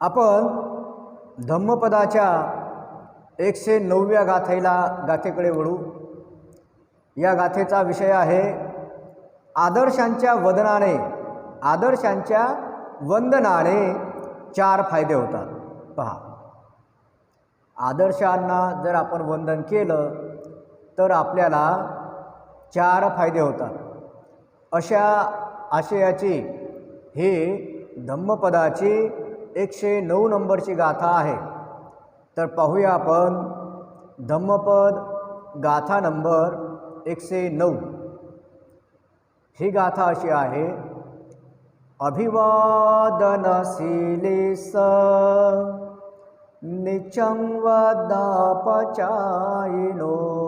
आपण धम्मपदाच्या एकशे नवव्या गाथेला गाथेकडे वळू. या गाथेचा विषय आहे आदर्शांच्या वदनाने आदर्शांच्या वंदनाने चार फायदे होतात. पहा. आदर्शांना जर आपण वंदन केलं तर आपल्याला चार फायदे होतात. अशा आशयाची ही धम्मपदाची एकशे नऊ नंबरची गाथा आहे. तर पाहूया आपण धम्मपद गाथा नंबर एकशे नऊ. ही गाथा अशी आहे अभिवादनशीले स निचंवदापचायिनो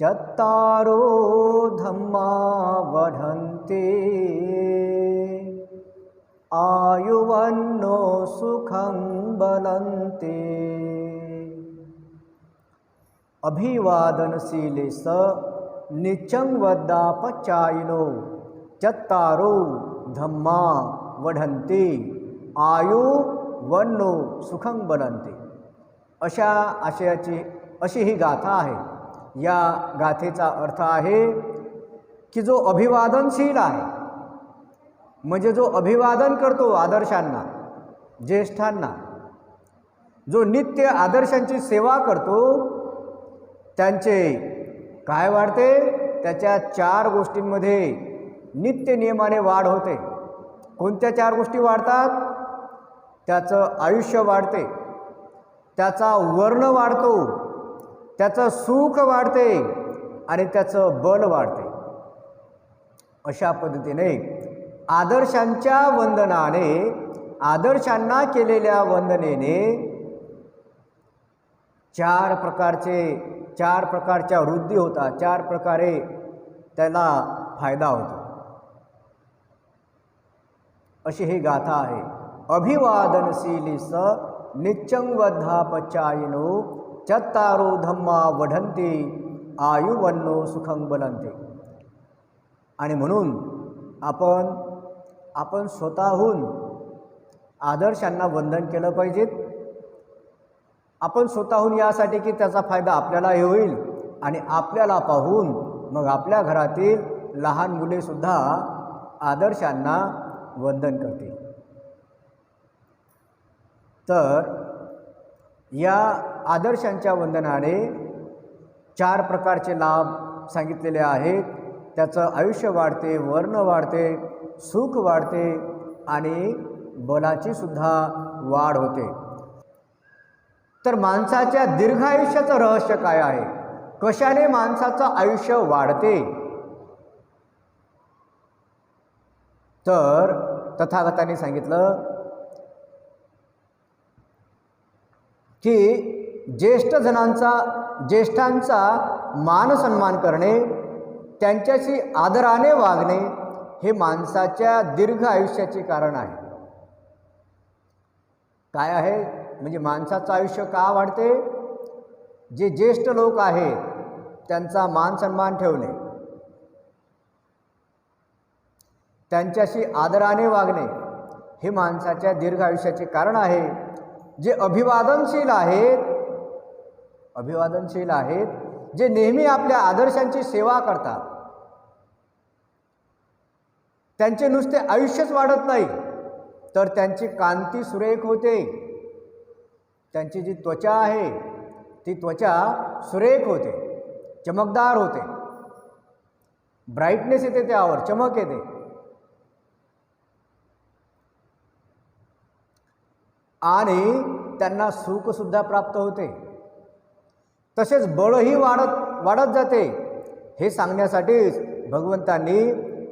चत्तारो धम्मा वढन्ते आयुवन्नो सुखं बलन्ते। अभिवादनशीले स निचंगवदापचायनो चत्तारो धम्मा वढन्ते आयु वन्नो सुखं बनंते अशा आशयाची अशी ही गाथा आहे. या गाथेचा अर्थ आहे की जो अभिवादनशील आहे म्हणजे जो अभिवादन करतो आदर्शांना ज्येष्ठांना जो नित्य आदर्शांची सेवा करतो त्यांचे काय वाढते? त्याच्या चार गोष्टींमध्ये नित्य नियमाने वाढ होते. कोणत्या चार गोष्टी वाढतात? त्याचं आयुष्य वाढते. त्याचा वर्ण वाढतो. त्याचं सुख वाढते. आणि त्याचं बल वाढते. अशा पद्धतीने आदर्शांच्या वंदनाने आदर्शांना केलेल्या वंदनेने चार प्रकारचे चार प्रकारच्या वृद्धी होतात चार प्रकारे त्याला फायदा होतो. अशी ही गाथा आहे. अभिवादनशीली स निच्चंवधापचायिनो चत्तारो धम्मा वढंती आयुवन्नो सुखं बनंते आणि म्हणून आपण आपण स्वतःहून आदर्शांना वंदन केलं पाहिजेत. आपण स्वतःहून यासाठी की त्याचा फायदा आपल्यालाही होईल आणि आपल्याला पाहून मग आपल्या घरातील लहान मुलेसुद्धा आदर्शांना वंदन करतील. तर या आदर्शांच्या वंदनाने चार प्रकारचे लाभ सांगितलेले आहेत. त्याचं आयुष्य वाढते वर्ण वाढते सुख वाढते आणि बलाची सुद्धा वाढ होते. तर माणसाच्या दीर्घायुष्याचं रहस्य काय आहे? कशाने माणसाचं आयुष्य वाढते? तर तथागताने सांगितलं की ज्येष्ठ जणांचा ज्येष्ठांचा मानसन्मान करणे त्यांच्याशी आदराने वागणे हे माणसाच्या दीर्घ आयुष्याचे कारण आहे. काय आहे? म्हणजे माणसाचं आयुष्य का वाढते? जे ज्येष्ठ लोक आहेत त्यांचा मान सन्मान ठेवणे. त्यांच्याशी आदराने वागणे हे माणसाच्या दीर्घ आयुष्याचे कारण आहे. जे अभिवादनशील आहेत अभिवादनशील आहेत जे नेहमी आपल्या आदर्शांची सेवा करतात त्यांचे नुसते आयुष्यच वाढत नाही. तर त्यांची कांती सुरेख होते. त्यांची जी त्वचा आहे ती त्वचा सुरेख होते. चमकदार होते. ब्राईटनेस येते त्यावर चमक येते. आणि त्यांना सुखसुद्धा प्राप्त होते. तसेच बळही वाढत वाढत जाते. हे सांगण्यासाठीच भगवंतांनी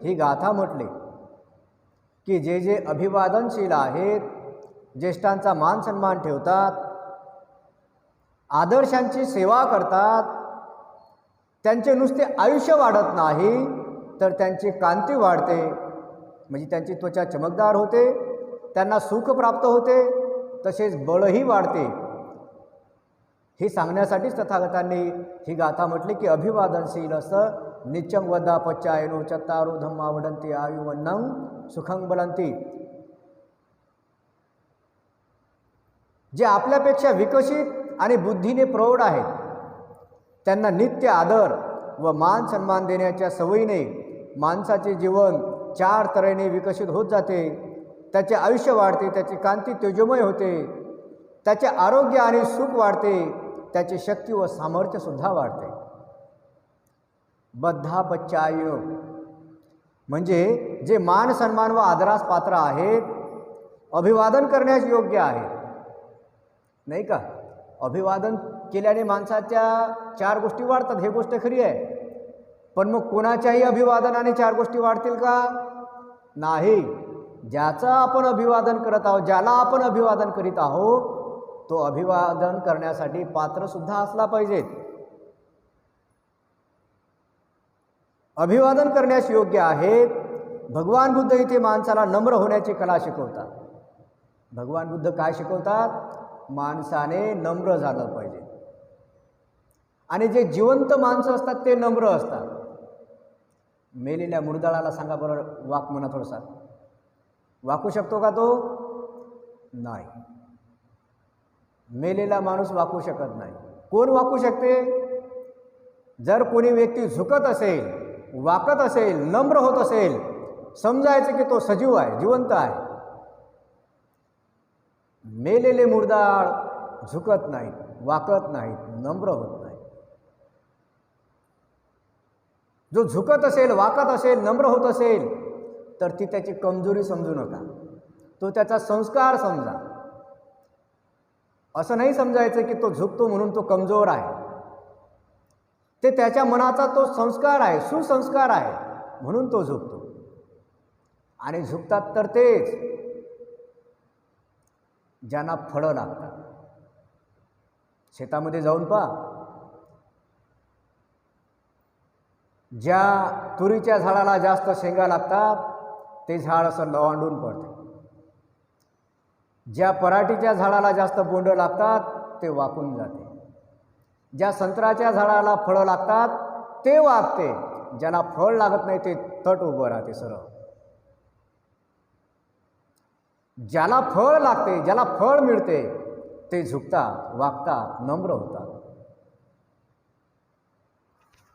ही गाथा म्हटली. की जे जे अभिवादनशील आहेत ज्येष्ठांचा मान सन्मान ठेवतात आदर्शांची सेवा करतात त्यांचे नुसते आयुष्य वाढत नाही तर त्यांची कांती वाढते. म्हणजे त्यांची त्वचा चमकदार होते त्यांना सुख प्राप्त होते तसेच बळही वाढते. हे सांगण्यासाठीच तथागतांनी ही गाथा म्हटली की अभिवादनशील असं निचंग वदा पचायनो चतारो धम्मा वडंती आयुवन्नं सुखंग बलंती। जे आपल्यापेक्षा विकसित आणि बुद्धीने प्रौढ आहेत त्यांना नित्य आदर व मान सन्मान देण्याच्या सवयीने माणसाचे जीवन चार तऱ्हेने विकसित होत जाते. त्याचे आयुष्य वाढते त्याची कांती तेजोमय होते त्याचे आरोग्य आणि सुख वाढते त्याची शक्ती व सामर्थ्यसुद्धा वाढते. बद्धा बच्चाय म्हणजे जे मान सन्मान व आदरास पात्र आहेत अभिवादन करण्यास योग्य आहे नाही का? अभिवादन केल्याने माणसाच्या चार गोष्टी वाढतात. हे गोष्ट खरी आहे. पण मग कोणाच्याही अभिवादनाने चार गोष्टी वाढतील का? नाही. ज्याचं आपण अभिवादन करत आहोत ज्याला आपण अभिवादन करीत आहोत तो अभिवादन करण्यासाठी पात्रसुद्धा असला पाहिजेत. अभिवादन करण्यास योग्य आहेत. भगवान बुद्ध इथे माणसाला नम्र होण्याची कला शिकवतात. भगवान बुद्ध काय शिकवतात? माणसाने नम्र झालं पाहिजे. आणि जे जिवंत माणसं असतात ते नम्र असतात. मेलेल्या मुरदाळाला सांगा बरं वाक म्हणा थोडसा. वाकू शकतो का तो? नाही. मेलेला माणूस वाकू शकत नाही. कोण वाकू शकते? जर कोणी व्यक्ती झुकत असेल वाकत असेल नम्र होत असेल समजायचं की तो सजीव आहे जिवंत आहे. मेलेले मुर्दाळ झुकत नाहीत वाकत नाहीत नम्र होत नाही जो झुकत असेल वाकत असेल नम्र होत असेल तर ती त्याची कमजोरी समजू नका. तो त्याचा संस्कार समजा. असं नाही समजायचं की तो झुकतो म्हणून तो कमजोर आहे. ते त्याच्या मनाचा तो संस्कार आहे सुसंस्कार आहे म्हणून तो झुकतो आणि झुकतात तर तेच ज्यांना फळं लागतात. शेतामध्ये जाऊन पहा. ज्या तुरीच्या झाडाला जास्त शेंगा लागतात ते झाड असं लवांडून पडते. ज्या पराठीच्या झाडाला जास्त बोंड लागतात ते वाकून जाते. ज्या संत्र्याच्या झाडाला फळं लागतात ते वागते. ज्याला फळ लागत नाही ते तट उभं राहते सरळ. ज्याला फळ लागते ज्याला फळ मिळते ते झुकतात वागतात नम्र होतात.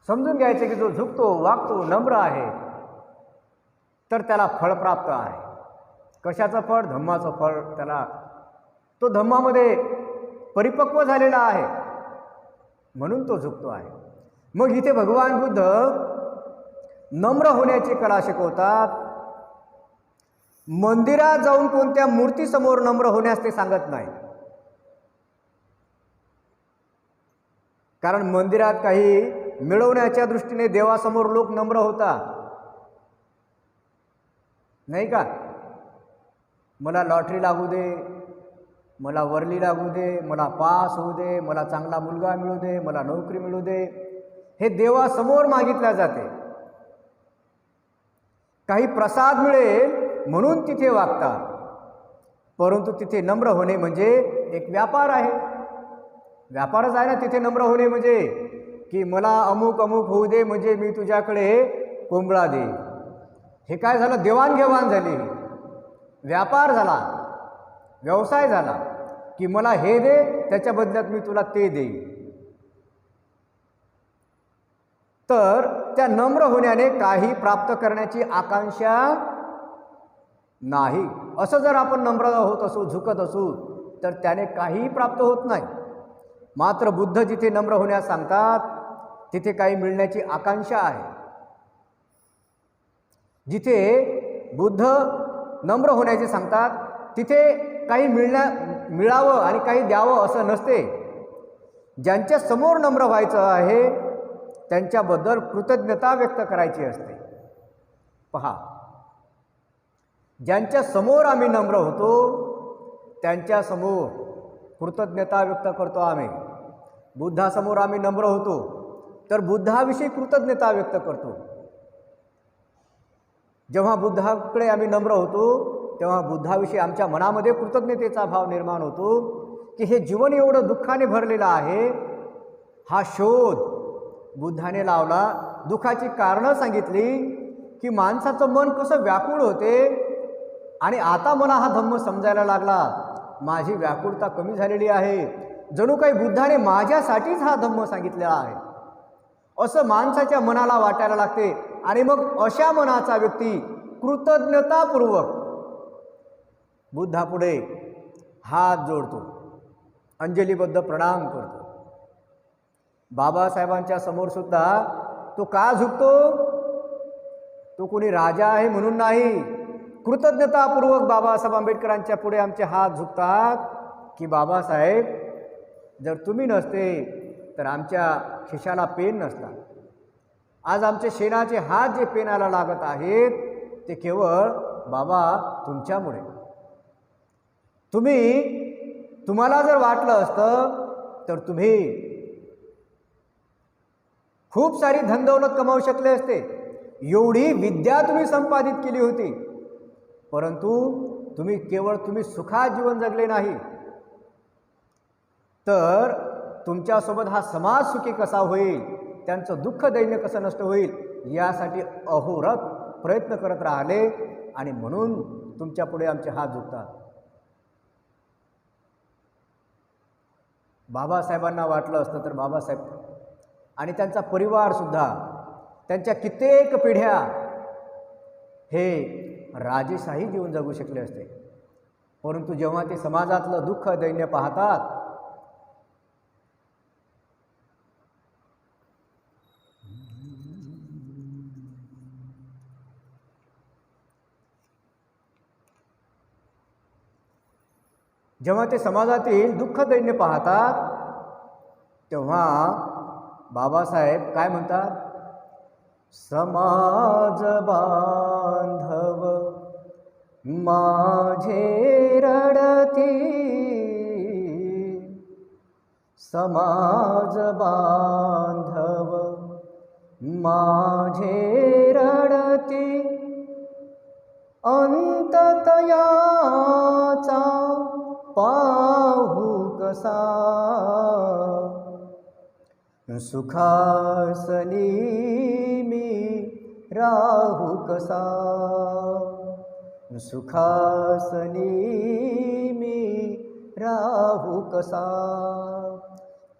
समजून घ्यायचं की जो झुकतो वागतो नम्र आहे तर त्याला फळ प्राप्त आहे. कशाचं फळ? धम्माचं फळ त्याला. तो धम्मामध्ये परिपक्व झालेला आहे. म्हणून तो झुकतो आहे. मग इथे भगवान बुद्ध नम्र होण्याची कला शिकवतात. मंदिरात जाऊन कोणत्या मूर्तीसमोर नम्र होण्यास ते सांगत नाही. कारण मंदिरात काही मिळवण्याच्या दृष्टीने देवासमोर लोक नम्र होतात नाही का? मला लॉटरी लागू दे मला वरली लागू दे मला पास होऊ दे मला चांगला मुलगा मिळू दे मला नोकरी मिळू दे. हे देवासमोर मागितल्या जाते. काही प्रसाद मिळेल म्हणून तिथे वागतात. परंतु तिथे नम्र होणे म्हणजे एक व्यापार आहे. व्यापारच आहे ना तिथे नम्र होणे म्हणजे? की मला अमुक अमुक होऊ दे म्हणजे मी तुझ्याकडे कोंबळा दे. हे काय झालं? देवाणघेवाण झाली. व्यापार झाला. व्यवसाय झाला की मला हे दे त्याच्या बदल्यात मी तुला ते देईन. तर त्या नम्र होण्याने काही प्राप्त करण्याची आकांक्षा नाही. असं जर आपण नम्र होत असू झुकत असू तर त्याने काहीही प्राप्त होत नाही. मात्र बुद्ध जिथे नम्र होण्यास सांगतात तिथे काही मिळण्याची आकांक्षा आहे. जिथे बुद्ध नम्र होण्याचे सांगतात तिथे काही मिळण्या मिळावं आणि काही द्यावं असं नसते. ज्यांच्या समोर नम्र व्हायचं आहे त्यांच्याबद्दल कृतज्ञता व्यक्त करायची असते. पहा. ज्यांच्या समोर आम्ही नम्र होतो त्यांच्यासमोर कृतज्ञता व्यक्त करतो आम्ही. बुद्धासमोर आम्ही नम्र होतो तर बुद्धाविषयी कृतज्ञता व्यक्त करतो. जेव्हा बुद्धाकडे आम्ही नम्र होतो तेव्हा बुद्धाविषयी आमच्या मनामध्ये कृतज्ञतेचा भाव निर्माण होतो की हे जीवन एवढं दुःखाने भरलेलं आहे. हा शोध बुद्धाने लावला. दुःखाची कारणं सांगितली की माणसाचं मन कसं व्याकुळ होते आणि आता मला हा धम्म समजायला लागला. माझी व्याकुळता कमी झालेली आहे. जणू काही बुद्धाने माझ्यासाठीच हा धम्म सांगितलेला आहे. असं माणसाच्या मनाला वाटायला लागते आणि मग अशा मनाचा व्यक्ती कृतज्ञतापूर्वक बुद्धापुढे हात जोडतो. अंजलीबद्ध प्रणाम करतो. बाबासाहेबांच्या समोर सुद्धा तो का झुकतो? तो कोणी राजा आहे म्हणून नाही. कृतज्ञतापूर्वक बाबासाहेब आंबेडकरांच्या पुढे आमचे हात झुकतात की बाबासाहेब जर तुम्ही नसते तर आमच्या खिशाला पेन नसता. आज आमचे शेणाचे हात जे पेनाला लागत आहेत ते केवळ बाबा तुमच्यामुळे. तुम्ही तुम्हाला जर वाटलं असतं तर तुम्ही खूप सारी धनदौलत कमावू शकले असते. एवढी विद्या तुम्ही संपादित केली होती. परंतु तुम्ही केवळ तुम्ही सुखात जीवन जगले नाही. तर तुमच्यासोबत हा समाज सुखी कसा होईल? त्यांचं दुःख दैन्य कसं नष्ट होईल? यासाठी अहोरत प्रयत्न करत राहिले आणि म्हणून तुमच्यापुढे आमचे हात झुकतात बाबासाहेबांना वाटलं असतं तर बाबासाहेब आणि त्यांचा परिवारसुद्धा त्यांच्या कित्येक पिढ्या हे राजेशाही जीवन जगू शकले असते. परंतु जेव्हा ते समाजातलं दुःख दैन्य पाहतात जेव्हा ते समाजातील दुःख दैन्य पाहतात तेव्हा बाबासाहेब काय म्हणतात? समाज बांधव माझे रडती. समाज बांधव माझे रडती. अंततयाचा पाहू कसा? सुखासनी मी राहू कसा? सुखासनी मी राहू कसा?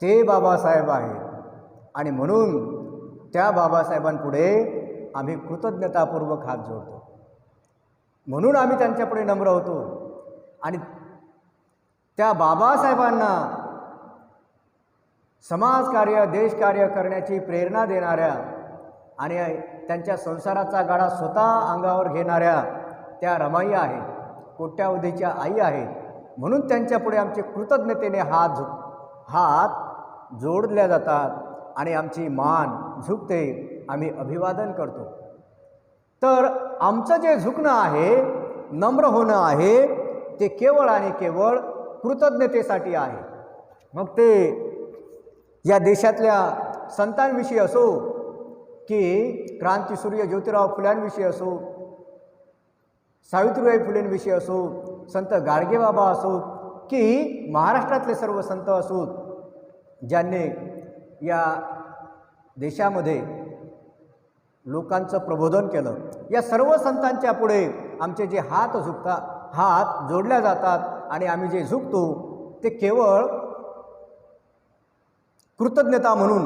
ते बाबासाहेब आहेत. आणि म्हणून त्या बाबासाहेबांपुढे आम्ही कृतज्ञतापूर्वक हात जोडतो. म्हणून आम्ही त्यांच्यापुढे नम्र होतो. आणि त्या बाबासाहेबांना समाजकार्य देशकार्य करण्याची प्रेरणा देणाऱ्या आणि त्यांच्या संसाराचा गाडा स्वतः अंगावर घेणाऱ्या त्या रमाई आहेत कोट्यावधीच्या आई आहेत म्हणून त्यांच्यापुढे आमचे कृतज्ञतेने हात झुक हात जोडल्या जातात आणि आमची मान झुकते आम्ही अभिवादन करतो. तर आमचं जे झुकणं आहे नम्र होणं आहे ते केवळ आणि केवळ कृतज्ञतेसाठी आहे. मग ते या देशातल्या संतांविषयी असो की क्रांतीसूर्य ज्योतिराव फुल्यांविषयी असो सावित्रीबाई फुलेंविषयी असो संत गाडगेबाबा असो की महाराष्ट्रातले सर्व संत असोत ज्यांनी या देशामध्ये लोकांचं प्रबोधन केलं. या सर्व संतांच्या पुढे आमचे जे हात झुकता हात जोडल्या जातात आणि आम्ही जे झुकतो ते केवळ कृतज्ञता म्हणून.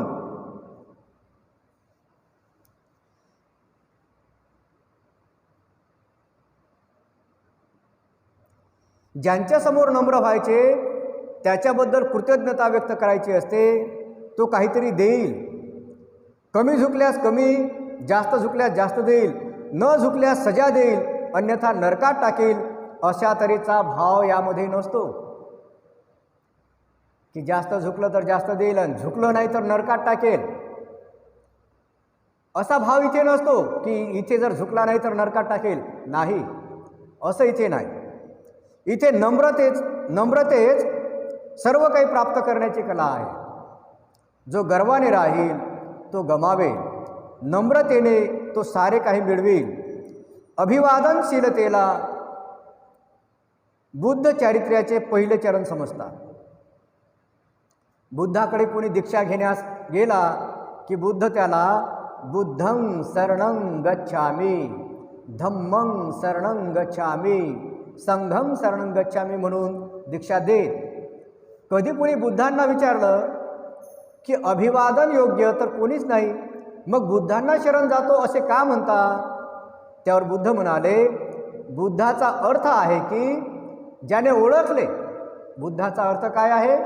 ज्यांच्यासमोर नम्र व्हायचे त्याच्याबद्दल कृतज्ञता व्यक्त करायची असते तो काहीतरी देईल. कमी झुकल्यास कमी जास्त झुकल्यास जास्त देईल. न झुकल्यास सजा देईल. अन्यथा नरकात टाकेल. अशा तऱ्हेचा भाव यामध्ये नसतो. की जास्त झुकलं तर जास्त देईल आणि झुकलं नाही तर नरकात टाकेल. असा भाव इथे नसतो की इथे जर झुकला नाही तर नरकात टाकेल. नाही. असं इथे नाही. इथे नम्रतेच नम्रतेच सर्व काही प्राप्त करण्याची कला आहे. जो गर्वाने राहील तो गमावेल. नम्रतेने तो सारे काही मिळवेल. अभिवादनशीलतेला बुद्ध चारित्र्याचे पहिले चरण समजतात. बुद्धाकडे कोणी दीक्षा घेण्यास गेला की बुद्ध त्याला बुद्धं शरणं गच्छामी धम्मं शरणं गच्छामी संघं शरणं गच्छामी म्हणून दीक्षा देत. कधी कोणी बुद्धांना विचारलं की अभिवादन योग्य तर कोणीच नाही मग बुद्धांना शरण जातो असे का म्हणता? त्यावर बुद्ध म्हणाले बुद्धाचा अर्थ आहे की ज्याने ओळखले. बुद्धाचा अर्थ काय आहे?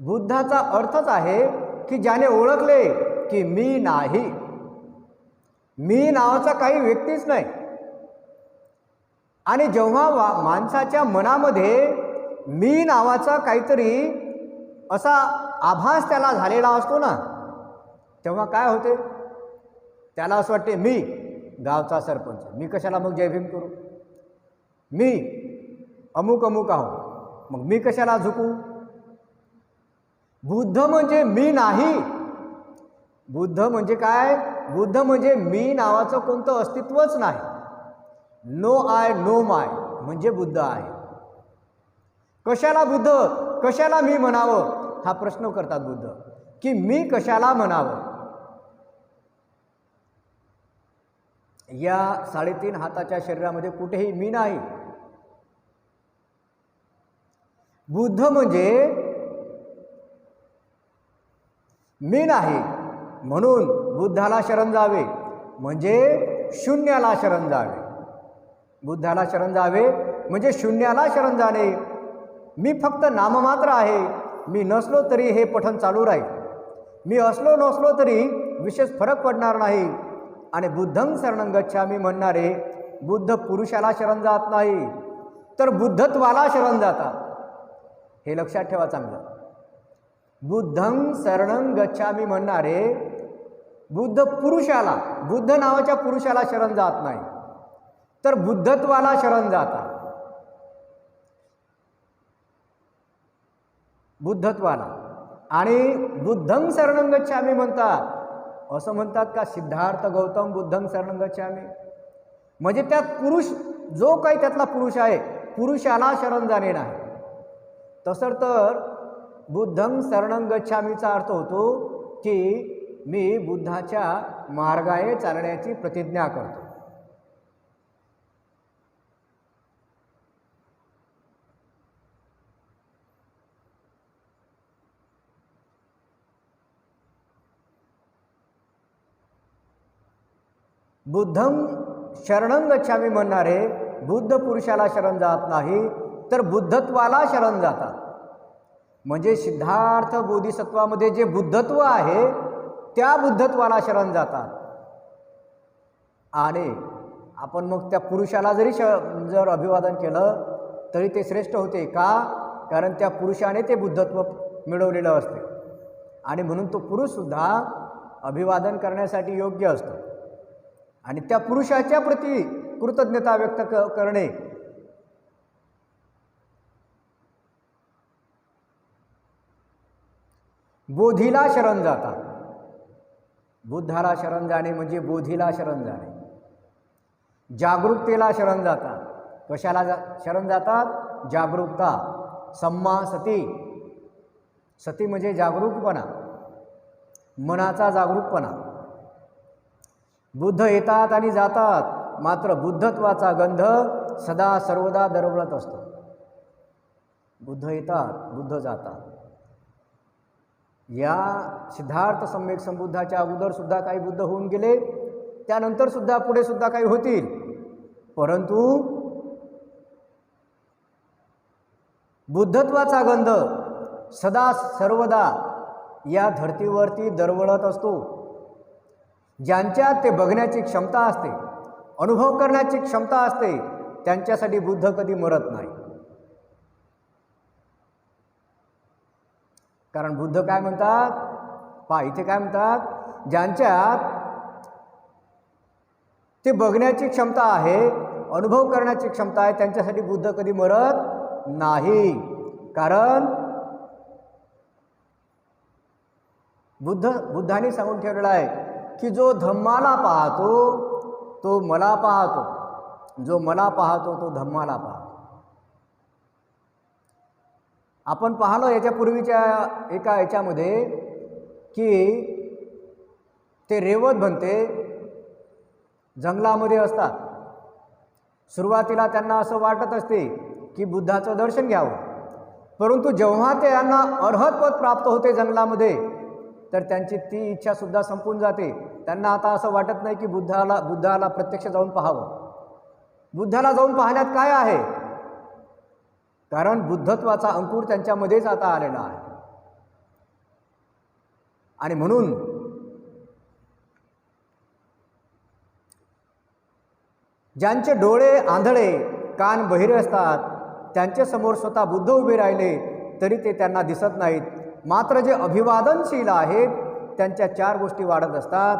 बुद्धाचा अर्थच आहे की ज्याने ओळखले की मी नाही. मी नावाचा काही व्यक्तीच नाही. आणि जेव्हा वा माणसाच्या मनामध्ये मी नावाचा काहीतरी असा आभास त्याला झालेला असतो ना तेव्हा काय होते? त्याला असं वाटते मी गावचा सरपंच मी कशाला मग जयभीम करू? मी अमुक अमुक आहो. मग मी कशाला झुकू? बुद्ध म्हणजे मी नाही. बुद्ध म्हणजे काय? बुद्ध म्हणजे मी नावाचं कोणतं अस्तित्वच नाही. नो आय नो माय म्हणजे बुद्ध आहे. कशाला बुद्ध? कशाला मी म्हणावं? हा प्रश्न करतात बुद्ध. की मी कशाला म्हणावं? या साडेतीन हाताच्या शरीरामध्ये कुठेही मी नाही. बुद्ध म्हणजे मी नाही म्हणून बुद्धाला शरण जावे. म्हणजे शून्याला शरण जावे. बुद्धाला शरण जावे. म्हणजे शून्याला शरण जाणे. मी फक्त नाममात्र आहे. मी नसलो तरी हे पठण चालू राहील. मी असलो नसलो तरी विशेष फरक पडणार नाही. आणि बुद्धं शरणं गच्छामी म्हणणारे बुद्ध पुरुषाला शरण जात नाही. तर बुद्धत्वाला शरण जातात. हे लक्षात ठेवा चांगलं. बुद्धं शरणं गच्छामी म्हणणारे बुद्ध पुरुषाला बुद्ध नावाच्या पुरुषाला शरण जात नाही. तर बुद्धत्वाला शरण जातात बुद्धत्वाला. आणि बुद्धं शरणं गच्छामी म्हणतात. असं म्हणतात का? सिद्धार्थ गौतम बुद्धं शरणं गच्छामी. म्हणजे त्यात पुरुष जो काही त्यातला पुरुष आहे पुरुषाला शरण जाणे नाही. तसं तर बुद्धं शरणं गच्छामीचा अर्थ होतो की मी बुद्धाच्या मार्गाने चालण्याची प्रतिज्ञा करतो. बुद्धं शरणं गच्छामी म्हणणारे बुद्ध पुरुषाला शरण जात नाही तर बुद्धत्वाला शरण जातात. म्हणजे सिद्धार्थ बोधिसत्वामध्ये जे बुद्धत्व आहे त्या बुद्धत्वाला शरण जातात. आणि आपण मग त्या पुरुषाला जरी श जर अभिवादन केलं तरी ते श्रेष्ठ होते का? कारण त्या पुरुषाने ते बुद्धत्व मिळवलेलं असते. आणि म्हणून तो पुरुषसुद्धा अभिवादन करण्यासाठी योग्य असतो. आणि त्या पुरुषाच्या प्रती कृतज्ञता व्यक्त क करणे बोधीला शरण जातात बुद्धाला शरण जाणे म्हणजे बोधीला शरण जाणे. जागरूकतेला शरण जातात कशाला जा शरण जातात? जागरूकता. सम्मा सती. सती म्हणजे जागरूकपणा. मनाचा जागरूकपणा. बुद्ध येतात आणि जातात. मात्र बुद्धत्वाचा गंध सदा सर्वदा दरवळत असतो. बुद्ध येतात बुद्ध जातात. या सिद्धार्थ सम्यक संबुद्धाच्या अगोदरसुद्धा काही बुद्ध होऊन गेले. त्यानंतरसुद्धा पुढे सुद्धा काही होतील. परंतु बुद्धत्वाचा गंध सदा सर्वदा या धर्तीवरती दरवळत असतो. ज्यांच्यात ते बघण्याची क्षमता असते अनुभव करण्याची क्षमता असते त्यांच्यासाठी बुद्ध कधी मरत नाही. कारण बुद्ध काय म्हणतात? पा इथे काय म्हणतात? ज्यांच्यात ते बघण्याची क्षमता आहे अनुभव करण्याची क्षमता आहे त्यांच्यासाठी बुद्ध कधी मरत नाही. कारण बुद्ध बुद्धाने सांगून ठेवलेला आहे की जो धम्माला पाहतो तो मला पाहतो. जो मला पाहतो तो धम्माला पाहतो. आपण पाहिलं याच्यापूर्वीच्या एका याच्यामध्ये की ते रेवत बनते जंगलामध्ये असतात. सुरुवातीला त्यांना असं वाटत असते की बुद्धाचं दर्शन घ्यावं. परंतु जेव्हा ते यांना अर्हतपद प्राप्त होते जंगलामध्ये तर त्यांची ती इच्छासुद्धा संपून जाते. त्यांना आता असं वाटत नाही की बुद्धाला बुद्धाला प्रत्यक्ष जाऊन पाहावं. बुद्धाला जाऊन पाहण्यात काय आहे? कारण बुद्धत्वाचा अंकुर त्यांच्यामध्येच आता आलेला आहे. आणि म्हणून ज्यांचे डोळे आंधळे कान बहिरे असतात त्यांच्यासमोर स्वतः बुद्ध उभे राहिले तरी ते त्यांना दिसत नाहीत. मात्र जे अभिवादनशील आहेत त्यांच्या चार गोष्टी वाढत असतात.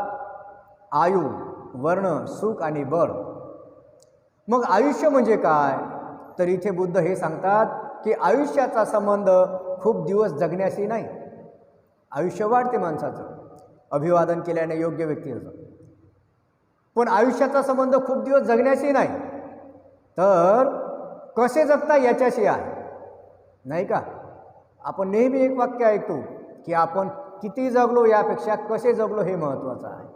आयु वर्ण सुख आणि बळ. मग आयुष्य म्हणजे काय? तर इथे बुद्ध हे सांगतात की आयुष्याचा संबंध खूप दिवस जगण्याशी नाही. आयुष्य वाढते माणसाचं. अभिवादन केल्याने योग्य व्यक्तीचं. पण आयुष्याचा संबंध खूप दिवस जगण्याशी नाही. तर कसे जगता याच्याशी आहे? नाही का? आपण नेहमी एक वाक्य ऐकतो की आपण किती जगलो यापेक्षा कसे जगलो हे महत्त्वाचं आहे.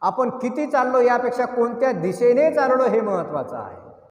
आपण किती चाललो यापेक्षा कोणत्या दिशेने चाललो हे महत्त्वाचं आहे.